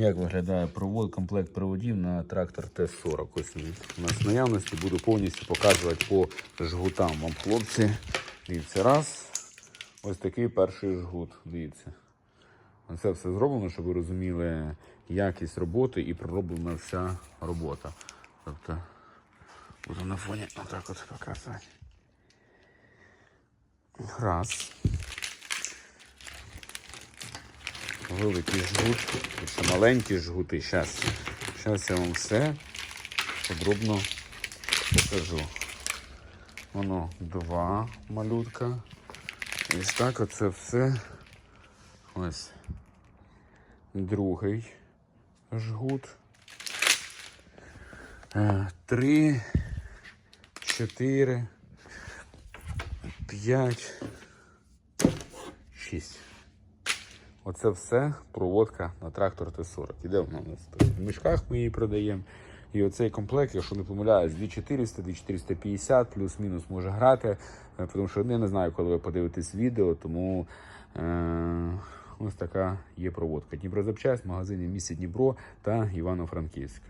Як виглядає провод, комплект проводів на трактор Т-40? Ось він у нас в наявності. Буду повністю показувати по жгутам вам, хлопці. Дивіться, раз. Ось такий перший жгут. Дивіться. Це все зроблено, щоб ви розуміли якість роботи і пророблена вся робота. Тобто, буду на фоні отак от показувати. Раз. Великий жгут, ще маленькі жгути. Зараз. Зараз я вам все подробно покажу. Воно два малютка. І так оце все. Ось. Другий жгут. Е, Три, чотири, п'ять, шість. Оце все проводка на трактор Т-40. Іде вона у нас в мішках ми її продаємо. І оцей комплект, якщо не помиляюсь, 2400, 2450, плюс-мінус може грати. Е, Тому що я не знаю, коли ви подивитесь відео, тому е- ось така є проводка. Дніпрозапчасть, магазини місті Дніпро та Івано-Франківськ.